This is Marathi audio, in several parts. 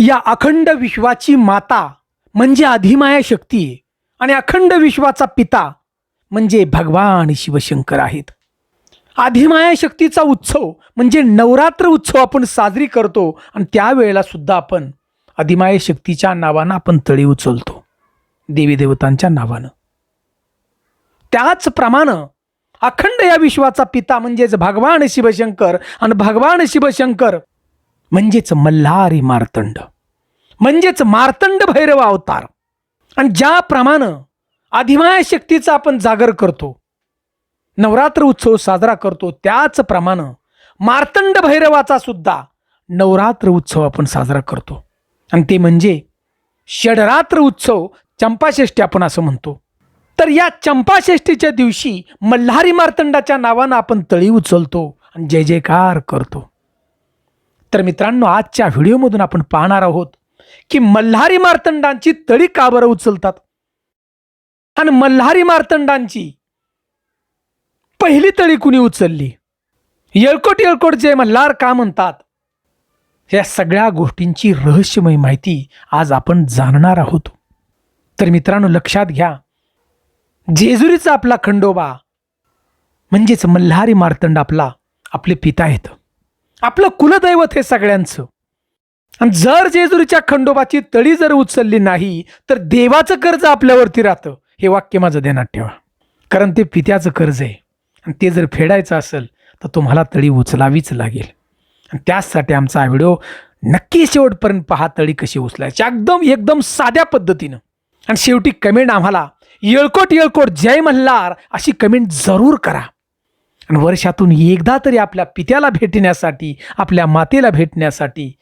या अखंड विश्वाची माता म्हणजे अधिमाया शक्ती आणि अखंड विश्वाचा पिता म्हणजे भगवान शिवशंकर आहेत. अधिमाया शक्तीचा उत्सव म्हणजे नवरात्र उत्सव आपण साजरी करतो आणि त्यावेळेला सुद्धा आपण अधिमाया शक्तीच्या नावानं आपण तळी उचलतो. देवी देवतांच्या नावानं. त्याचप्रमाणे अखंड या विश्वाचा पिता म्हणजेच भगवान शिवशंकर आणि भगवान शिवशंकर म्हणजेच मल्हारी मार्तंड. म्हणजेच मार्तंड भैरव अवतार. आणि ज्याप्रमाणे अधिमाय शक्तीचा आपण जागर करतो नवरात्र उत्सव साजरा करतो त्याचप्रमाणे मार्तंड भैरवाचा सुद्धा नवरात्र उत्सव आपण साजरा करतो. आणि ते म्हणजे षडरात्र उत्सव चंपाषष्ठी आपण असं म्हणतो. तर या चंपाषष्ठीच्या दिवशी मल्हारी मार्तंडाच्या नावानं आपण तळी उचलतो आणि जय जयकार करतो. तर मित्रांनो आजच्या व्हिडिओमधून आपण पाहणार आहोत की मल्हारी मार्तंडांची तळी का बरं उचलतात? आणि मल्हारी मार्तंडांची पहिली तळी कुणी उचलली? येळकोट येळकोट जे मल्हार का म्हणतात? या सगळ्या गोष्टींची रहस्यमय माहिती आज आपण जाणणार आहोत. तर मित्रांनो लक्षात घ्या. जेजुरीचा आपला खंडोबा म्हणजेच मल्हारी मार्तंड आपला आपले पिता आहेत. आपलं कुलदैवत हे सगळ्यांचं. आणि जर जेजुरीच्या खंडोबाची तळी जर उचलली नाही तर देवाचं कर्ज आपल्यावरती राहतं. हे वाक्य माझं ध्यानात ठेवा. कारण ते पित्याचं कर्ज आहे. आणि ते जर फेडायचं असेल तर तुम्हाला तळी उचलावीच लागेल. आणि त्याचसाठी आमचा हा व्हिडिओ नक्की शेवटपर्यंत पहा तळी कशी उचलायची. एकदम एकदम साध्या पद्धतीनं. आणि शेवटी कमेंट आम्हाला येळकोट येळकोट जय मल्हार अशी कमेंट जरूर करा. आणि वर्षातून एकदा तरी आपल्या पित्याला भेटण्यासाठी आपल्या मातेला भेटण्यासाठी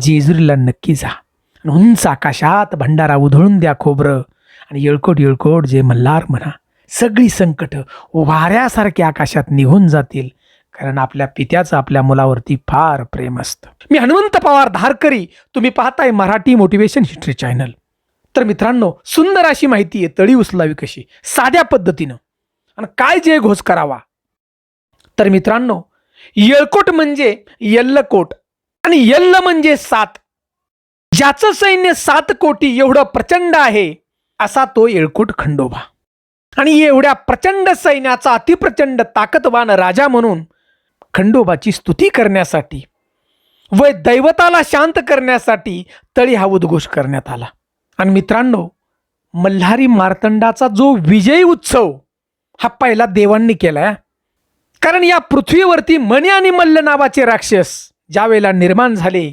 जेजुरीला नक्की जा. आणि उंच आकाशात भंडारा उधळून द्या खोबरं. आणि येळकोट येळकोट जे मल्हार म्हणा सगळी संकट वाऱ्यासारखी आकाशात निघून जातील. कारण आपल्या पित्याचं आपल्या मुलावरती फार प्रेम असतं. मी हनुमंत पवार धारकरी तुम्ही पाहताय मराठी मोटिवेशन हिस्ट्री चॅनल. तर मित्रांनो सुंदर अशी माहिती आहे तळी उचलावी कशी? साध्या पद्धतीनं. आणि काय जे घोष करावा तर मित्रांनो येळकोट म्हणजे यल्लकोट आणि यल्ल म्हणजे सात. ज्याचं सैन्य सात कोटी एवढं प्रचंड आहे असा तो येळकोट खंडोबा. आणि एवढ्या प्रचंड सैन्याचा अतिप्रचंड ताकदवान राजा म्हणून खंडोबाची स्तुती करण्यासाठी व दैवताला शांत करण्यासाठी तळी हा उद्घोष करण्यात आला. आणि मित्रांनो मल्हारी मार्तंडाचा जो विजयी उत्सव हा पहिला देवांनी केलाय कारण या पृथ्वीवरती मणी आणि मल्ल नावाचे राक्षस ज्यावेळेला निर्माण झाले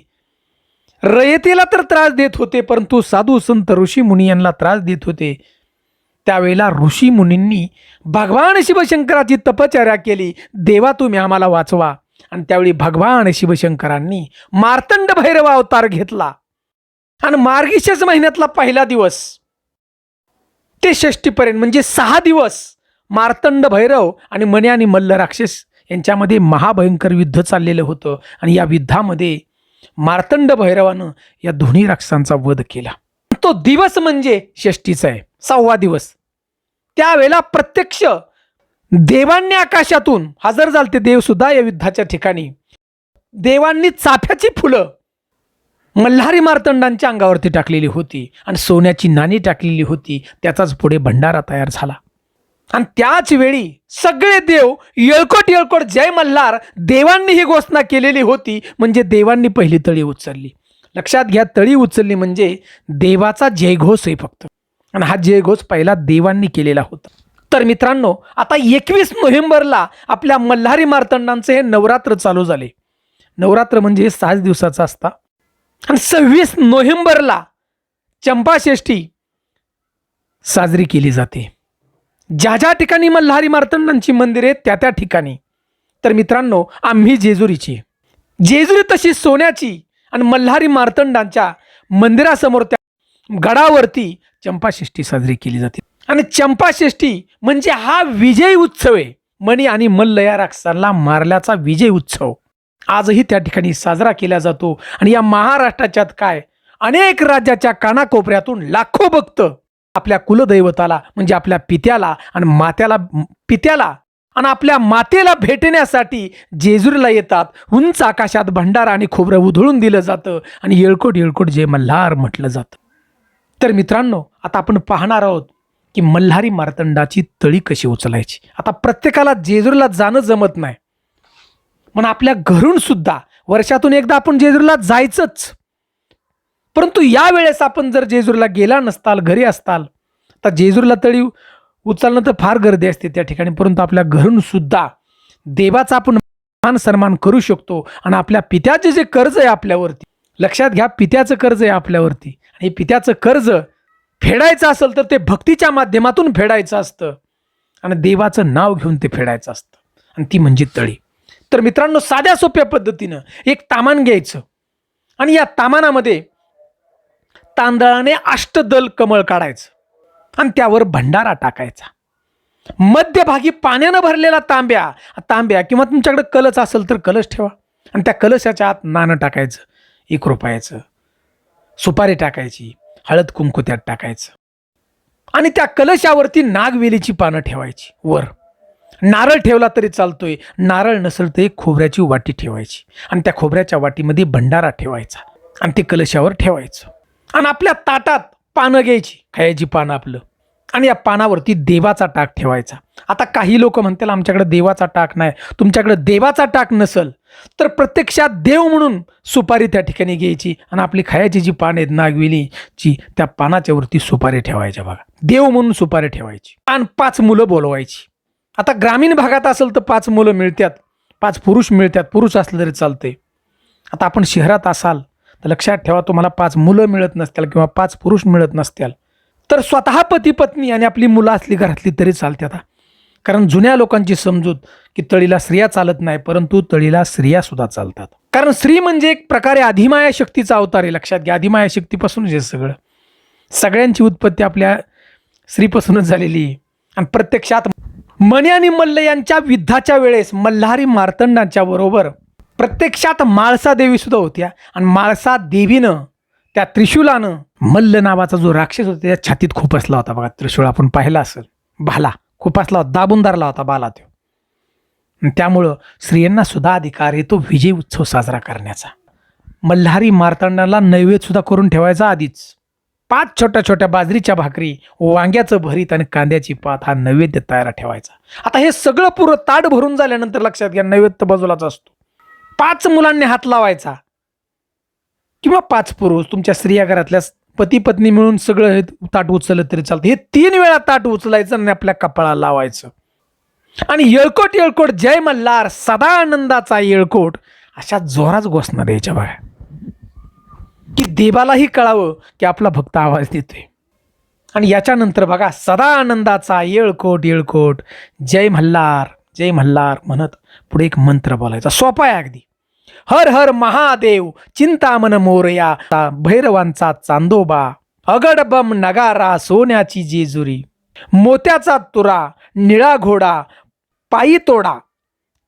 रयतेला तर त्रास देत होते परंतु साधू संत ऋषी मुनी यांना त्रास देत होते. त्यावेळेला ऋषी मुनींनी भगवान शिवशंकराची तपचर्या केली देवा तुम्ही आम्हाला वाचवा. आणि त्यावेळी भगवान शिवशंकरांनी मार्तंड भैरव अवतार घेतला. आणि मार्गशीर्ष महिन्यातला पहिला दिवस ते षष्टीपर्यंत म्हणजे सहा दिवस मार्तंड भैरव आणि मने आणि मल्ल राक्षस यांच्यामध्ये महाभयंकर युद्ध चाललेलं होतं. आणि या युद्धामध्ये मार्तंड भैरवानं या दोन्ही राक्षसांचा वध केला. तो दिवस म्हणजे षष्टीचा आहे. सहावा दिवस. त्यावेळेला प्रत्यक्ष देवांनी आकाशातून हजर झालते देव सुद्धा या युद्धाच्या ठिकाणी. देवांनी चाफ्याची फुलं मल्हारी मार्तंडांच्या अंगावरती टाकलेली होती आणि सोन्याची नाणी टाकलेली होती. त्याचाच पुढे भंडारा तयार झाला. आणि त्याच वेळी सगळे देव येळकोट येळकोट जय मल्हार देवांनी ही घोषणा केलेली होती. म्हणजे देवांनी पहिली तळी उचलली. लक्षात घ्या तळी उचलली म्हणजे देवाचा जयघोष आहे फक्त. आणि हा जयघोष पहिला देवांनी केलेला होता. तर मित्रांनो आता एकवीस नोव्हेंबरला आपल्या मल्हारी मार्तंडांचे हे नवरात्र चालू झाले. नवरात्र म्हणजे हे सहाच दिवसाचा असता. आणि सव्वीस नोव्हेंबरला चंपाषष्ठी साजरी केली जाते. ज्या ज्या ठिकाणी मल्हारी मार्तंडांची मंदिरे आहेत त्या त्या ठिकाणी. तर मित्रांनो आम्ही जेजुरीची जेजुरी तशी सोन्याची आणि मल्हारी मार्तंडांच्या मंदिरासमोर त्या गडावरती चंपाषष्ठी साजरी केली जाते. आणि चंपाषष्ठी म्हणजे हा विजय उत्सव आहे. मणी आणि मल्ल या राक्षसांना मारल्याचा विजय उत्सव. आजही त्या ठिकाणी साजरा केला जातो. आणि या महाराष्ट्राच्यात काय? अनेक राज्याच्या कानाकोपऱ्यातून लाखो भक्त आपल्या कुलदैवताला म्हणजे आपल्या पित्याला आणि मात्याला पित्याला आणि आपल्या मातेला भेटण्यासाठी जेजुरीला येतात. उंच आकाशात भंडारा आणि खोबरं उधळून दिलं जातं आणि येळकोट येळकोट जे मल्हार म्हटलं जातं. तर मित्रांनो आता आपण पाहणार आहोत की मल्हारी मार्तंडाची तळी कशी उचलायची. आता प्रत्येकाला जेजुरीला जाणं जमत नाही. पण आपल्या घरून सुद्धा वर्षातून एकदा आपण जेजुरीला जायचंच. परंतु या वेळेस आपण जर जेजुरीला गेला नसताल घरी असताल तर जेजुरीला तळी उचलणं तर फार गर्दी असते त्या ठिकाणी. परंतु आपल्या घरून सुद्धा देवाचा आपण मान सन्मान करू शकतो आणि आपल्या पित्याचे जे कर्ज आहे आपल्यावरती लक्षात घ्या पित्याचं कर्ज आहे आपल्यावरती. आणि पित्याचं कर्ज फेडायचं असेल तर ते भक्तीच्या माध्यमातून फेडायचं असतं. आणि देवाचं नाव घेऊन ते फेडायचं असतं. आणि ती म्हणजे तळी. तर मित्रांनो साध्या सोप्या पद्धतीनं एक तामान घ्यायचं. आणि या तामानामध्ये तांदळाने अष्टदल कमळ काढायचं आणि त्यावर भंडारा टाकायचा. मध्यभागी पाण्यानं भरलेला तांब्या तांब्या किंवा तुमच्याकडे कलश असेल तर कलश ठेवा आणि त्या कलशाच्या आत नाणं टाकायचं एक रुपयाचं सुपारी टाकायची हळद कुंकू त्यात टाकायचं आणि त्या कलशावरती नागवेलीची पानं ठेवायची वर. नारळ ठेवला तरी चालतोय नारळ नसेल तरी खोबऱ्याची वाटी ठेवायची आणि त्या खोबऱ्याच्या वाटीमध्ये भंडारा ठेवायचा आणि ते कलशावर ठेवायचं. आणि आपल्या ताटात पानं घ्यायची खायची पानं आपलं. आणि या पानावरती देवाचा टाक ठेवायचा. आता काही लोक म्हणतील आमच्याकडे देवाचा टाक नाही. तुमच्याकडे देवाचा टाक नसल तर प्रत्यक्षात देव म्हणून सुपारी त्या ठिकाणी घ्यायची आणि आपली खायची जी पान आहेत नागवेलीची त्या पानाच्या वरती सुपारी ठेवायच्या बघा. देव म्हणून सुपारी ठेवायची आणि पाच मुलं बोलवायची. आता ग्रामीण भागात असेल तर पाच मुलं मिळतात पाच पुरुष मिळतात पुरुष असलं तरी चालते आता आपण शहरात असाल तर लक्षात ठेवा तुम्हाला पाच मुलं मिळत नसतील किंवा पाच पुरुष मिळत नसतील तर स्वतः पती पत्नी आणि आपली मुलं असली घरातली तरी चालते आता. कारण जुन्या लोकांची समजूत की तळीला स्त्रिया चालत नाही परंतु तळीला स्त्रिया सुद्धा चालतात. कारण स्त्री म्हणजे एक प्रकारे अधिमाया शक्तीचा अवतार आहे लक्षात घ्या. अधिमाया शक्तीपासूनच हे सगळं. सगळ्यांची उत्पत्ती आपल्या स्त्रीपासूनच झालेली आहे. आणि प्रत्यक्षात मणी आणि मल्ल यांच्या युद्धाच्या वेळेस मल्हारी मार्तंडांच्या बरोबर प्रत्यक्षात माळसा देवी सुद्धा होत्या. आणि माळसा देवीनं त्या त्रिशूलानं मल्ल नावाचा जो राक्षस होता त्या छातीत खुपसला होता. बघा त्रिशूळ आपण पाहिला असेल. भाला खुपसला होता. दाबून धरला होता बाला तो. आणि त्यामुळं स्त्रियांना सुद्धा अधिकार येतो विजय उत्सव साजरा करण्याचा. मल्हारी मार्तंडाला नैवेद्य सुद्धा करून ठेवायचा आधीच. पाच छोट्या छोट्या बाजरीच्या भाकरी वांग्याचं भरीत आणि कांद्याची पात हा नैवेद्य तयार ठेवायचा. आता हे सगळं पुरं ताट भरून झाल्यानंतर लक्षात घ्या नैवेद्य बाजूलाच असतो. पाच मुलांनी हात लावायचा. किंवा पाच पुरुष तुमच्या स्त्रिया घरातल्या पती पत्नी मिळून सगळं हे ताट उचललं तरी चालतं. हे तीन वेळा ताट उचलायचं आणि आपल्या कपाळाला लावायचं. आणि येळकोट येळकोट जय मल्हार सदा आनंदाचा येळकोट अशा जोराच घोषणा द्यायच्या बघा की देवालाही कळावं की आपला भक्त आवाज देतोय. आणि याच्यानंतर बघा सदा आनंदाचा येळकोट येळकोट जय मल्हार जय मल्हार म्हणत पुढे एक मंत्र बोलायचा. सोपा आहे अगदी. हर हर महादेव चिंतामन मोरया भैरवांचा चांदोबा अगडबम नगारा सोन्याची जेजुरी मोत्याचा तुरा निळा घोडा पायी तोडा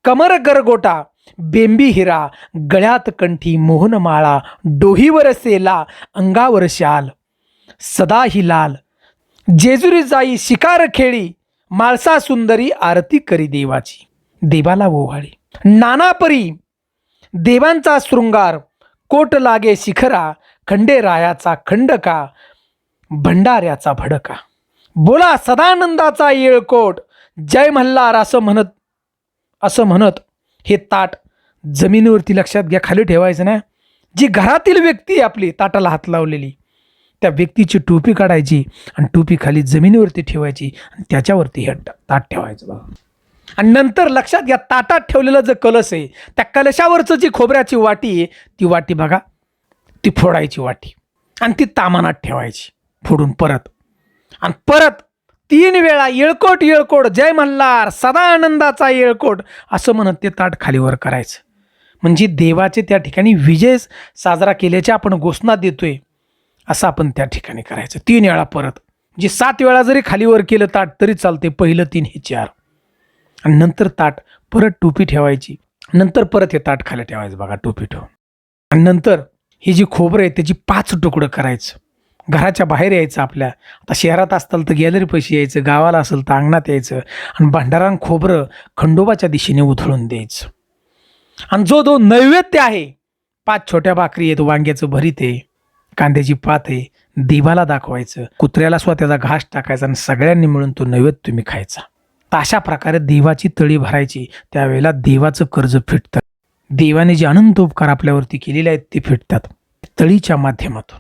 कमर गरगोटा बेंबी हिरा गळ्यात कंठी मोहनमाळा डोहीवर सेला अंगावर शाल सदा ही लाल. जेजुरी जाई शिकार खेळी माळसा सुंदरी आरती करी देवाची. देवाला ओवाळी. नानापरी देवांचा शृंगार कोट लागे शिखरा खंडेरायाचा खंडका भंडाऱ्याचा भडका. बोला सदानंदाचा येळकोट जय मल्हार असं म्हणत असं म्हणत हे ताट जमिनीवरती लक्षात घ्या खाली ठेवायचं ना जी घरातील व्यक्ती आपली ताटाला हात लावलेली. त्या व्यक्तीची टोपी काढायची आणि टोपी खाली जमिनीवरती ठेवायची आणि त्याच्यावरती हे ताट ठेवायचं बघा. आणि नंतर लक्षात घ्या ताटात ठेवलेलं जे कलश आहे त्या कलशावरचं जी खोबऱ्याची वाटी आहे ती वाटी बघा ती फोडायची वाटी आणि ती तामानात ठेवायची फोडून परत. आणि परत तीन वेळा येळकोट येळकोट जय मल्हार सदा आनंदाचा येळकोट असं म्हणत ते ताट खालीवर करायचं. म्हणजे देवाचे त्या ठिकाणी विजय साजरा केल्याची आपण घोषणा देतोय. असं आपण त्या ठिकाणी करायचं. तीन वेळा परत. म्हणजे सात वेळा जरी खालीवर केलं ताट तरी चालते पहिलं तीन हे चार. आणि नंतर ताट परत टोपी ठेवायची. नंतर परत हे ताट खाली ठेवायचं बघा टोपी ठेवून. आणि नंतर ही जी खोबरं आहे त्याची पाच तुकडं करायचं. घराच्या बाहेर यायचं आपल्या. आता शहरात असताल तर गॅलरी पैसे यायचं गावाला असेल तर अंगणात यायचं. आणि भांडारान खोबरं खंडोबाच्या दिशेने उधळून द्यायचं. आणि जो जो नैवेद्य आहे पाच छोट्या भाकरी आहेत वांग्याचं भरीत आहे कांद्याची पात आहे देवाला दाखवायचं कुत्र्याला सुद्धा त्याचा घास टाकायचा आणि सगळ्यांनी मिळून तो नैवेद्य तुम्ही खायचा. तर अशा प्रकारे देवाची तळी भरायची त्यावेळेला देवाचं कर्ज फिटतं. देवाने जे अनंत उपकार आपल्यावरती केलेले आहेत ते फिटतात. तळीच्या माध्यमातून.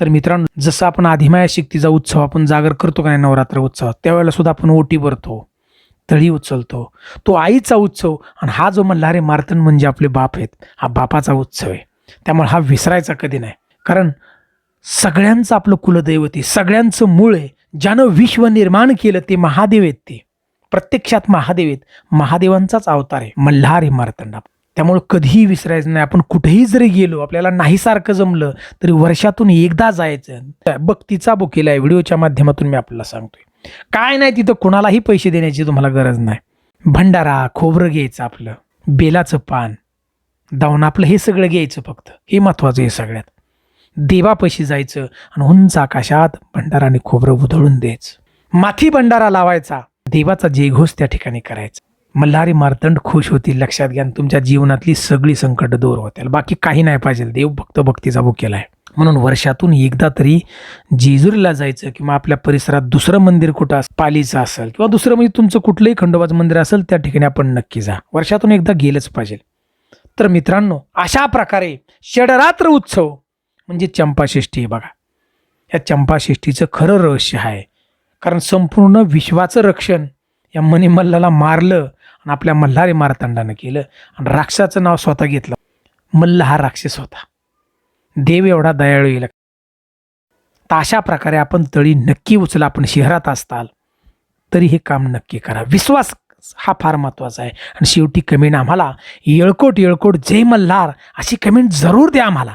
तर मित्रांनो जसं आपण आधिमाया शिक्तीचा उत्सव आपण जागर करतो का नाही नवरात्र उत्सव त्यावेळेला सुद्धा आपण ओटी भरतो तळी उचलतो. तो आईचा उत्सव आणि हा जो मल्हारी मार्तन म्हणजे आपले बाप आहेत हा बापाचा उत्सव आहे. त्यामुळे हा विसरायचा कधी नाही. कारण सगळ्यांचं आपलं कुलदैवत आहे. सगळ्यांचं मूळ आहे. ज्यानं विश्व निर्माण केलं ते महादेव आहेत ते. प्रत्यक्षात महादेव आहेत. महादेवांचाच अवतार आहे. मल्हार हे मारतंडा. त्यामुळे कधीही विसरायचं नाही. आपण कुठेही जरी गेलो आपल्याला नाही सारखं जमलं तरी वर्षातून एकदा जायचं. भक्तीचा बुकेला आहे. व्हिडिओच्या माध्यमातून मी आपल्याला सांगतोय. काय नाही तिथं कुणालाही पैसे देण्याची तुम्हाला गरज नाही. भंडारा खोबरं घ्यायचं आपलं. बेलाचं पान. दावण आपलं हे सगळं घ्यायचं फक्त. हे महत्वाचं आहे सगळ्यात. देवापाशी जायचं आणि उंच आकाशात भंडाराने खोबरं उधळून द्यायचं. माथी भंडारा लावायचा. देवाचा जयघोष त्या ठिकाणी करायचा. मल्हारी मार्तंड खुश होतील लक्षात घ्या तुमच्या जीवनातली सगळी संकट दूर होतील. बाकी काही नाही पाहिजे. देव भक्त भक्तीचा केला आहे म्हणून वर्षातून एकदा तरी जेजुरीला जायचं किंवा आपल्या परिसरात दुसरं मंदिर कुठं असं पालीचं असेल किंवा दुसरं म्हणजे तुमचं कुठलंही खंडोबाचं मंदिर असेल त्या ठिकाणी आपण नक्की जा. वर्षातून एकदा गेलंच पाहिजे. तर मित्रांनो अशा प्रकारे षडरात्र उत्सव म्हणजे चंपाषष्ठी आहे बघा. या चंपाषष्ठीचं खरं रहस्य आहे. कारण संपूर्ण विश्वाचं रक्षण या मणिमल्लाला मारलं आणि आपल्या मल्हारी मारतांडानं केलं आणि राक्षसाचं नाव स्वतः घेतलं. मल्ल हा राक्षस होता. देव एवढा दयाळू येईल. तशा अशा प्रकारे आपण तळी नक्की उचला आपण शहरात असताल तरी हे काम नक्की करा. विश्वास हा फार महत्त्वाचा आहे. आणि शेवटी कमेंट आम्हाला येळकोट येळकोट जय मल्हार अशी कमेंट जरूर द्या आम्हाला.